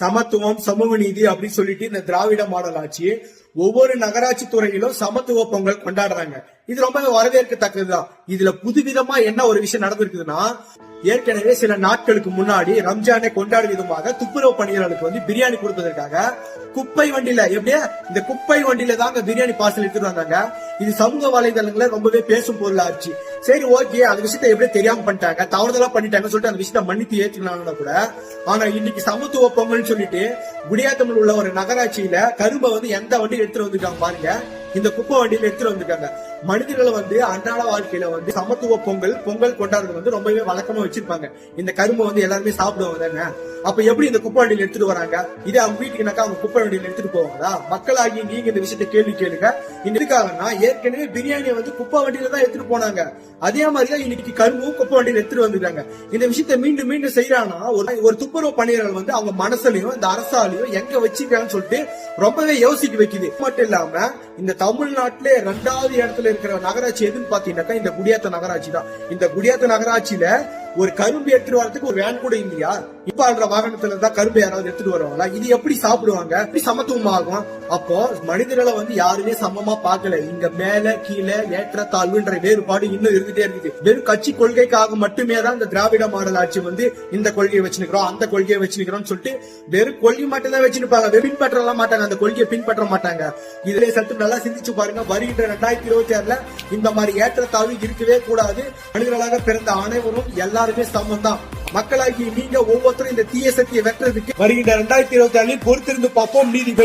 சமத்துவம் சமூக நீதி அப்படின்னு சொல்லிட்டு இந்த திராவிட மாடல் ஆட்சி ஒவ்வொரு நகராட்சி துறையிலும் சமத்துவ பொங்கல் கொண்டாடுறாங்க. இது ரொம்ப வரவேற்கத்தக்கதுதான். இதுல புதுவிதமா என்ன ஒரு விஷயம் நடந்திருக்குதுன்னா ஏற்கனவே சில நாட்களுக்கு முன்னாடி ரம்ஜானை கொண்டாடும் விதமாக துப்புரவு பணியாளர்களுக்கு வந்து பிரியாணி கொடுப்பதற்காக குப்பை வண்டியில எப்படியா? இந்த குப்பை வண்டியில தாங்க பிரியாணி பார்சல் எடுத்துட்டு வந்தாங்க. இது சமூக வலைதளங்கள ரொம்பவே பேசும் பொருள் ஆச்சு சரி ஓகே அந்த விஷயத்த எப்படியே தெரியாம பண்ணிட்டாங்க? தவறுதலா பண்ணிட்டாங்கன்னு சொல்லிட்டு அந்த விஷயத்த மன்னித்து ஏற்றுக்கலாம்னா கூட. ஆனா இன்னைக்கு சமத்துவ பொங்கல்னு சொல்லிட்டு குடியாத்தமிழ் உள்ள ஒரு நகராட்சியில கரும்பை வந்து எந்த வண்டியில் எடுத்துட்டு வந்துருக்காங்க பாருங்க. இந்த குப்பை வண்டியில எடுத்துட்டு வந்திருக்காங்க. மனிதர்களை வந்து அன்றாட வாழ்க்கையில வந்து சமத்துவ பொங்கல் பொங்கல் கொண்டாடுறது வந்து ரொம்பவே வழக்கமா வச்சிருப்பாங்க. இந்த கரும்பை வந்து எல்லாருமே சாப்பிடுவாங்க தானே? அப்ப எப்படி இந்த குப்பை வண்டியில எடுத்துட்டு வராங்க? இதே அவங்க வீட்டுக்குனாக்கா அவங்க குப்பை வண்டியில எடுத்துட்டு போவாங்களா? மக்களாகி நீங்க இந்த விஷயத்த கேள்வி கேளுங்க. இதுக்காகனா ஏற்கனவே பிரியாணியை வந்து குப்பை வண்டியில தான் எடுத்துட்டு போனாங்க. அதே மாதிரிதான் இன்னைக்கு கரும்பும் குப்பை வண்டியில எடுத்துட்டு வந்துருக்காங்க. இந்த விஷயத்த மீண்டும் மீண்டும் செய்யறாங்கன்னா ஒரு ஒரு துப்புரவு பணியாளர்கள் வந்து அவங்க மனசுலயும் இந்த அரசாலையும் எங்க வச்சிருக்காங்கன்னு சொல்லிட்டு ரொம்பவே யோசிக்க வைக்குது. மட்டும் இல்லாம இந்த தமிழ்நாட்டிலே ரெண்டாவது இடத்துல இருக்கிற நகராட்சி எதுன்னு பாத்தீங்கன்னாக்கா இந்த குடியாத்த நகராட்சி தான். இந்த குடியாத்த நகராட்சியில ஒரு கரும்பு எடுத்துட்டு வரதுக்கு ஒரு வேன் கூட இல்லையா? இப்ப ஆடுற வாகனத்துல இருந்தா கரும்பு யாராவது எடுத்துட்டு வருவாங்களா? இது எப்படி சாப்பிடுவாங்க? எப்படி சமத்துவமாகும்? அப்போ மனிதர்களை வந்து யாருமே சமமா பார்க்கல. இங்க மேல கீழே ஏற்ற தாழ்வுன்ற வேறுபாடு இன்னும் இருந்துட்டே இருக்குது. வெறும் கட்சி கொள்கைக்காக மட்டுமே தான் இந்த திராவிட மாடல் ஆட்சி வந்து இந்த கொள்கையை வச்சுக்கிறோம் அந்த கொள்கையை வச்சுக்கிறோம் சொல்லிட்டு வெறும் கொள்கை மட்டும் தான் வச்சிருப்பாங்க. பின்பற்றலாம் மாட்டாங்க. அந்த கொள்கையை பின்பற்ற மாட்டாங்க. இதுல சற்று நல்லா சிந்திச்சு பாருங்க. வருகின்ற ரெண்டாயிரத்தி இருபத்தி ஆறுல இந்த மாதிரி ஏற்றத்தாழ்வு இருக்கவே கூடாது. மனிதர்களாக பிறந்த அனைவரும் எல்லாருமே சமம் தான் மக்களாகி நீங்க ஒவ்வொருத்தரும் இந்த தீய சக்தியை வெட்டுறதுக்கு வருகின்ற இரண்டாயிரத்தி இருபத்தி ஆறில் பொறுத்திருந்து பார்ப்போம். நீதிபதி